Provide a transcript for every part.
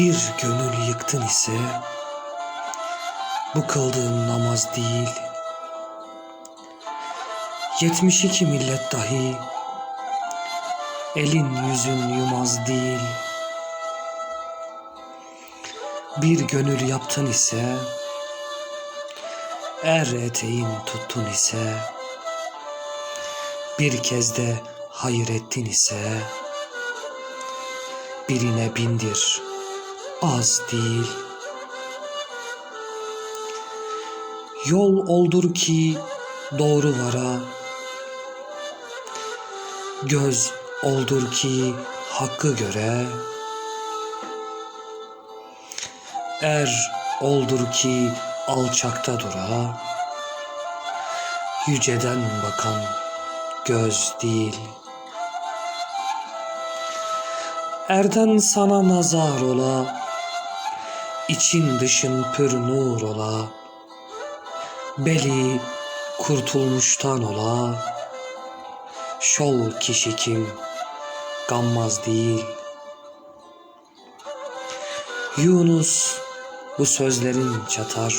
Bir gönül yıktın ise bu kıldığın namaz değil. 72 millet dahi elin yüzün yumaz değil. Bir gönül yaptın ise er eteğin tuttun ise bir kez de hayır ettin ise birine bindir az değil. Yol oldur ki doğru vara, göz oldur ki hakkı göre, er oldur ki alçakta dura, yüceden bakan göz değil. Erden sana nazar ola, için dışın pür nur ola, beli kurtulmuştan ola, şol kişi kim, gammaz değil. Yunus bu sözlerin çatar,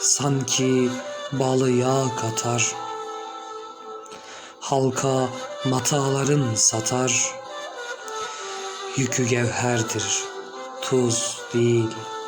sanki balı yağ katar, halka mataların satar, yükü gevherdir, tuz değil.''